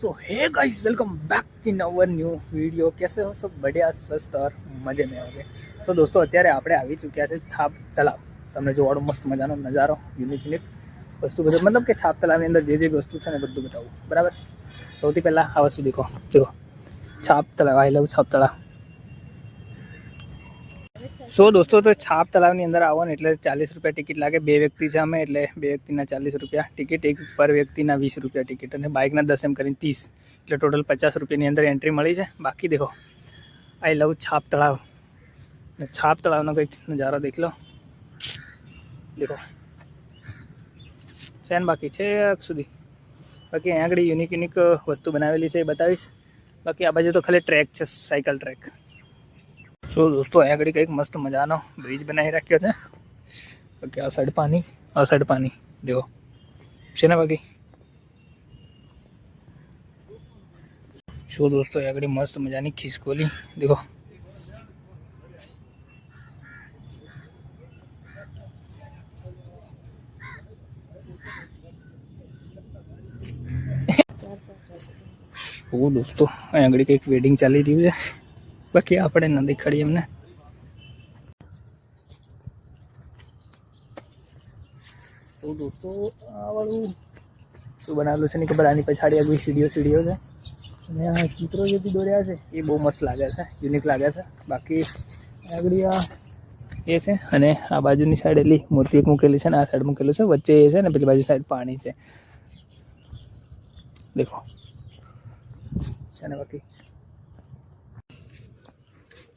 so hey guys welcome back in our new video કેસે હો सब बढ़िया સ્વસ્થ और મજે में होगे સો દોસ્તો અત્યારે આપણે આવી ચૂક્યા છે છાપ તલાવ તમને જોવાનો મસ્ત મજાનો નજારો યુનિક યુનિક વસ્તુ બધું મતલબ કે છાપ તલાવની અંદર જે જે વસ્તુ છે ને બધું બતાવું બરાબર સૌથી પહેલાં આ વસ્તુ દેખો જો છાપ તલાવ આઈ લવ છાપ તળાવ સો દોસ્તો, તો છાપ તળાવની અંદર આવો ને, એટલે ચાલીસ રૂપિયા ટિકિટ લાગે. બે વ્યક્તિ છે અમે, એટલે બે વ્યક્તિના ચાલીસ રૂપિયા ટિકિટ, એક પર વ્યક્તિના વીસ રૂપિયા ટિકિટ અને બાઇકના દસ એમ કરીને ત્રીસ. એટલે ટોટલ પચાસ રૂપિયાની અંદર એન્ટ્રી મળી છે. બાકી દેખો, આઈ લવ છાપ તળાવ. ને છાપ તળાવનો કંઈક નજારો દેખ લો. દેખો. છે બાકી, છે સુધી. બાકી અહીંયા આગળ યુનિક યુનિક વસ્તુ બનાવેલી છે, એ બતાવીશ. બાકી આ બાજુ તો ખાલી ટ્રેક છે સાયકલ ટ્રેક સો દોસ્તો, અહીંયા આગળ કંઈક મસ્ત મજાનો બ્રિજ બનાવી રાખ્યો છે. ઓકે, આ સાઈડ પાણી, આ સાઈડ પાણી. દેખો છે ને બાકી? શું દોસ્તો, અહીંયા આગળ મસ્ત મજાની ખિસકોલી. દેખો શું દોસ્તો, અહીંયા આગળ કંઈક વેડિંગ ચાલી રહ્યું છે. બાકી આપણે ન દેખાડીએ એમને. તો વાળું શું બનાવેલું છે? ને ખબર. આની પછાડી આ કોઈ સીડીઓ સીડીઓ છે. અને આ ચિત્રો જે બી દોર્યા છે એ બહુ મસ્ત લાગે છે. યુનિક લાગે છે. બાકી આગળ આ એ છે અને આ બાજુની સાઈડ એટલી મૂર્તિ એક મૂકેલી છે ને આ સાઈડ મૂકેલું છે. વચ્ચે એ છે ને પેલી બાજુ સાઈડ પાણી છે. દેખો. છે ને બાકી?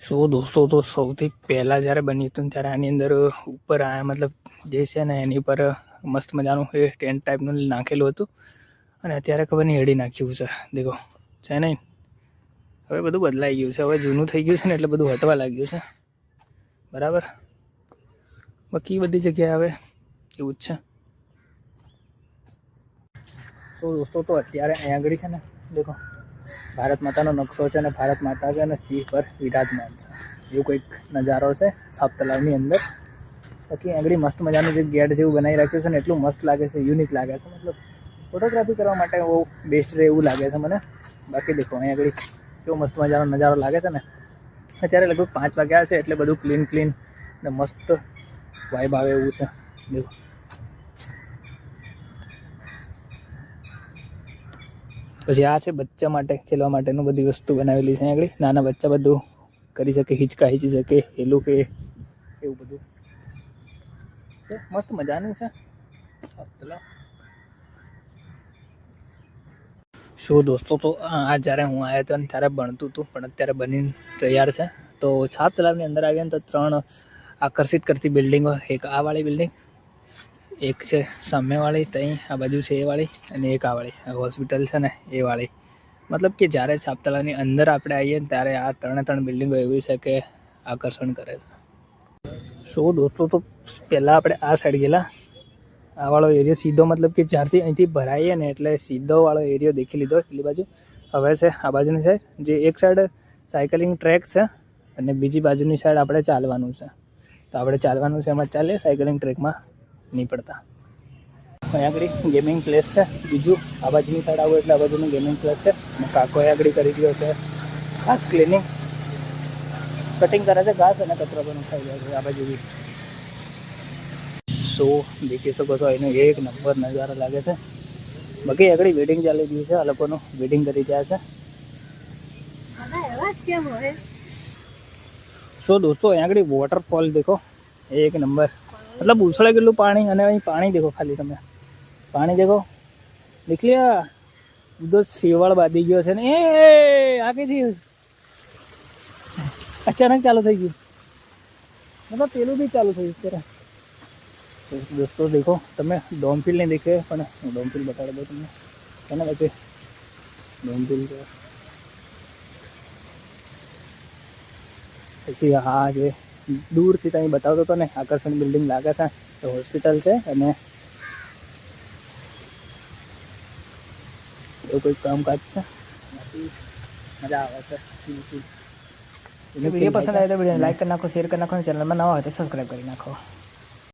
સો દોસ્તો, તો સૌથી પહેલાં જ્યારે બન્યું હતું ત્યારે આની અંદર ઉપર આ મતલબ જે છે ને એની ઉપર મસ્ત મજાનું એ ટેન્ટ ટાઈપનું નાખેલું હતું. અને અત્યારે ખબર નહીં હેડી નાખ્યું છે. દેખો, છે નહીં? હવે બધું બદલાઈ ગયું છે. હવે જૂનું થઈ ગયું છે ને એટલે બધું હટવા લાગ્યું છે. બરાબર? બાકી બધી જગ્યાએ હવે એવું જ છે. તો દોસ્તો, તો અત્યારે અહીંયા આગળ છે ને, દેખો. ભારત માતાનો નકશો છે અને ભારત માતા છે અને સિંહ પર વિરાજમાન છે. એવું કંઈક નજારો છે સાપ તલાવની અંદર. બાકી આગળ મસ્ત મજાનું જે ગેટ જેવું બનાવી રાખ્યું છે ને એટલું મસ્ત લાગે છે યુનિક લાગે છે. મતલબ ફોટોગ્રાફી કરવા માટે બહુ બેસ્ટ રહે એવું લાગે છે મને. બાકી દેખો, અહીં આગળ કેવો મસ્ત મજાનો નજારો લાગે છે ને. અત્યારે લગભગ પાંચ વાગ્યા છે એટલે બધું ક્લીન ક્લીન ને મસ્ત વાઇબ આવે એવું છે. દેખો. પછી આ છે બચ્ચા માટે, ખેલવા માટેનું બધી વસ્તુ બનાવેલી છે આગળ. નાના બચ્ચા બધું કરી શકે, હિંચકા હિંચી શકે, હેલું કે એવું બધું. મસ્ત મજાનું છે. શું દોસ્તો, તો આ જ્યારે હું આવ્યો હતો ને ત્યારે ભણતું હતું, પણ અત્યારે બનીને તૈયાર છે. તો છાપ તલાવની અંદર આવીને તો ત્રણ આકર્ષિત કરતી બિલ્ડિંગો, એક આ વાળી બિલ્ડિંગ એક છે સામેવાળી ત્યાં આ બાજુ છે એ વાળી અને એક આ વાળી હોસ્પિટલ છે ને એ વાળી મતલબ કે જ્યારે છાપતળાની અંદર આપણે આવીએ ને ત્યારે આ ત્રણે ત્રણ બિલ્ડિંગો એવી છે કે આકર્ષણ કરે છે. સો દોસ્તો, તો પહેલાં આપણે આ સાઈડ ગયેલા. આ વાળો એરિયો સીધો મતલબ કે જ્યારથી અહીંથી ભરાઈએ ને એટલે સીધો વાળો એરિયો દેખી લીધો એટલી બાજુ. હવે છે આ બાજુની સાઈડ જે એક સાઈડ સાયકલિંગ ટ્રેક છે અને બીજી બાજુની સાઈડ આપણે ચાલવાનું છે. તો આપણે ચાલવાનું છે, એમાં ચાલીએ સાયકલિંગ ટ્રેકમાં નહીં પડતા. અહીંયા આગળ ગેમિંગ પ્લેસ છે. બીજું આ બાજુની સાઈડ આવું એટલે આ બાજુનું ગેમિંગ પ્લેસ છે. અને કાકો અહીંયા આગળ કરી ગયો છે. ઘાસ ક્લિનિંગ કટિંગ કરે છે ઘાસ અને કચરો પણ ઉઠાઈ જાય છે આ બાજુ બી. સો દેખી શકો છો એનો એક નંબર નજારો લાગે છે. બાકી આગળ વેડિંગ ચાલી રહ્યું છે. આ લોકોનું વેડિંગ કરી રહ્યા છે. સો દોસ્તો અહીંયા આગળ વોટરફોલ દેખો. એક નંબર. મતલબ ઉછળે કેટલું પાણી? અને અહીં પાણી દેખો ખાલી તમે. પાણી દેખો. નીકળ્યા બધો શેવાળ બાંધી ગયો છે ને. એ આ કઈથી અચાનક ચાલુ થઈ ગયું. મતલબ પેલું બી ચાલુ થયું અત્યારે દોસ્તો, દેખો, તમે ડોમફિલ નહીં દેખે, પણ હું ડોમફિલ બતાડી દઉં તમને. કોને બાકી ડોમફિલ પછી હા જે દૂરથી ત્યાં બતાવતો હતો ને, આકર્ષણ બિલ્ડિંગ લાગે છે, તો હોસ્પિટલ છે અને એવું કોઈ કામકાજ છે? મજા આવે છે, ચીલ ચીલ. વીડિયો પસંદ આવે તો વીડિયો લાઈક કરી નાખો શેર કરી નાખો ચેનલમાં નવા હોય તો સબસ્ક્રાઈબ કરી નાખો.